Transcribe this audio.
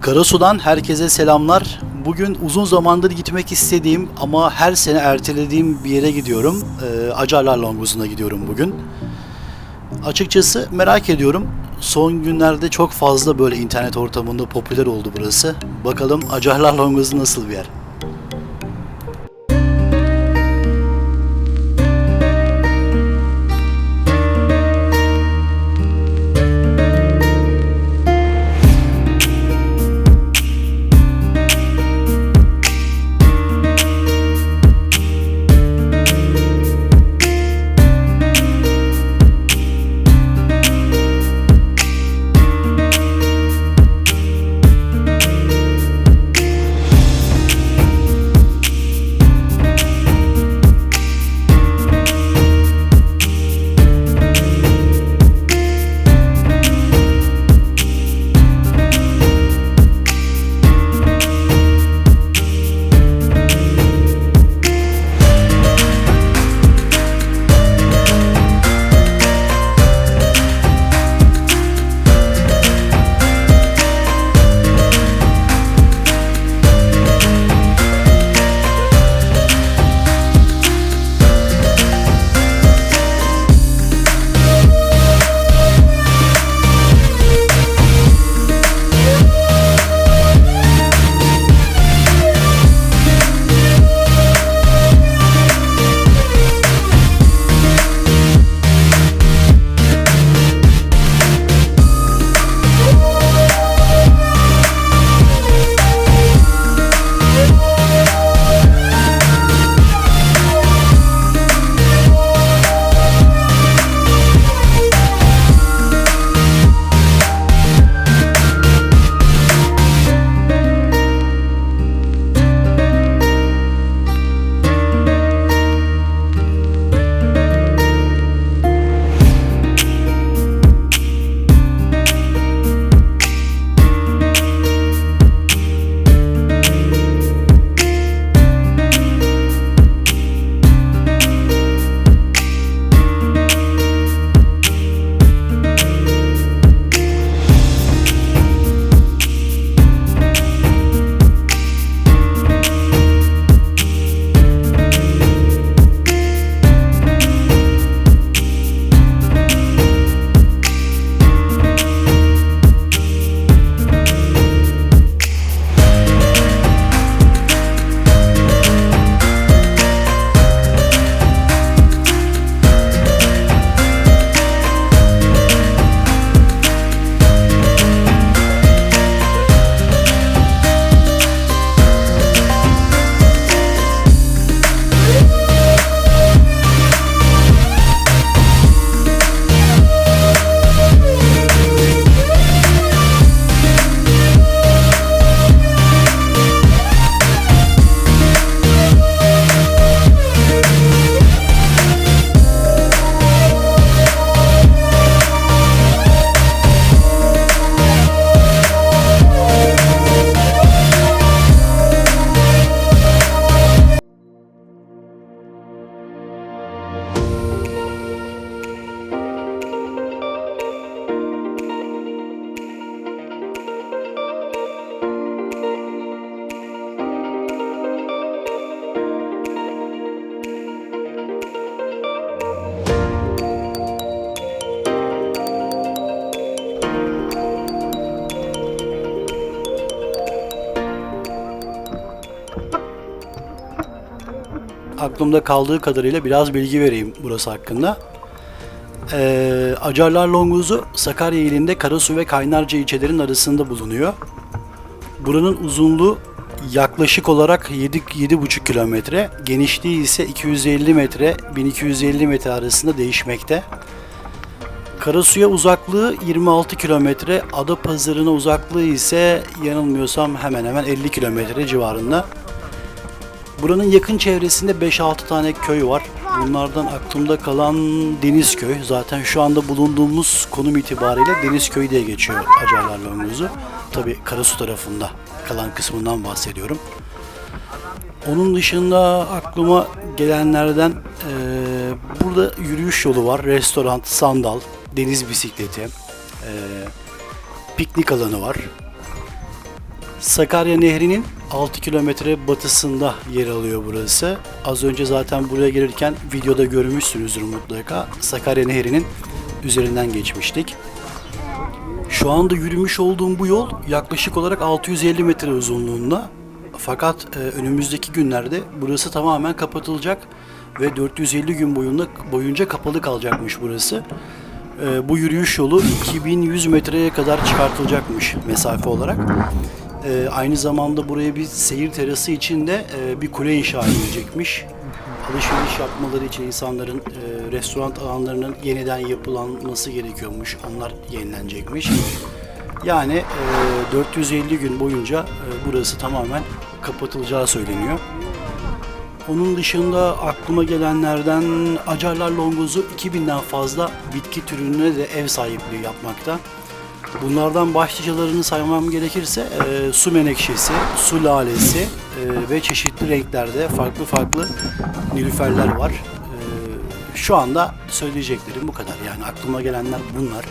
Karasu'dan herkese selamlar. Bugün uzun zamandır gitmek istediğim ama her sene ertelediğim bir yere gidiyorum. Ee, Acarlar Longozu'na gidiyorum bugün. Açıkçası merak ediyorum. Son günlerde çok fazla böyle internet ortamında popüler oldu burası. Bakalım Acarlar Longozu nasıl bir yer? Aklımda kaldığı kadarıyla biraz bilgi vereyim burası hakkında. Ee, Acarlar Longuzu Sakarya ilinde Karasu ve Kaynarca ilçelerinin arasında bulunuyor. Buranın uzunluğu yaklaşık olarak 7 7,5 kilometre, genişliği ise 250 metre, 1250 metre arasında değişmekte. Karasu'ya uzaklığı 26 kilometre, Adapazarı'na uzaklığı ise yanılmıyorsam hemen hemen 50 kilometre civarında. Buranın yakın çevresinde 5-6 tane köy var. Bunlardan aklımda kalan Denizköy. Zaten şu anda bulunduğumuz konum itibariyle Denizköy diye geçiyor Acarlar Longozu. Tabi Karasu tarafında kalan kısmından bahsediyorum. Onun dışında aklıma gelenlerden eee, burada yürüyüş yolu var. Restoran, sandal, deniz bisikleti, eee, piknik alanı var. Sakarya Nehri'nin 6 kilometre batısında yer alıyor burası. Az önce zaten buraya gelirken videoda görmüşsünüzdür mutlaka. Sakarya Nehri'nin üzerinden geçmiştik. Şu anda yürümüş olduğum bu yol yaklaşık olarak 650 metre uzunluğunda. Fakat e, önümüzdeki günlerde burası tamamen kapatılacak ve 450 gün boyunca, boyunca kapalı kalacakmış burası. E, bu yürüyüş yolu 2100 metreye kadar çıkartılacakmış mesafe olarak. E, aynı zamanda buraya bir seyir terası için de e, bir kule inşa edilecekmiş. Alışveriş yapmaları için insanların e, restoran alanlarının yeniden yapılanması gerekiyormuş. Onlar yenilenecekmiş. Yani e, 450 gün boyunca e, burası tamamen kapatılacağı söyleniyor. Onun dışında aklıma gelenlerden Acarlar Longozu 2000'den fazla bitki türüne de ev sahipliği yapmakta. Bunlardan başlıcalarını saymam gerekirse e, su menekşesi, su lalesi e, ve çeşitli renklerde farklı farklı nilüferler var. E, şu anda söyleyeceklerim bu kadar. Yani aklıma gelenler bunlar.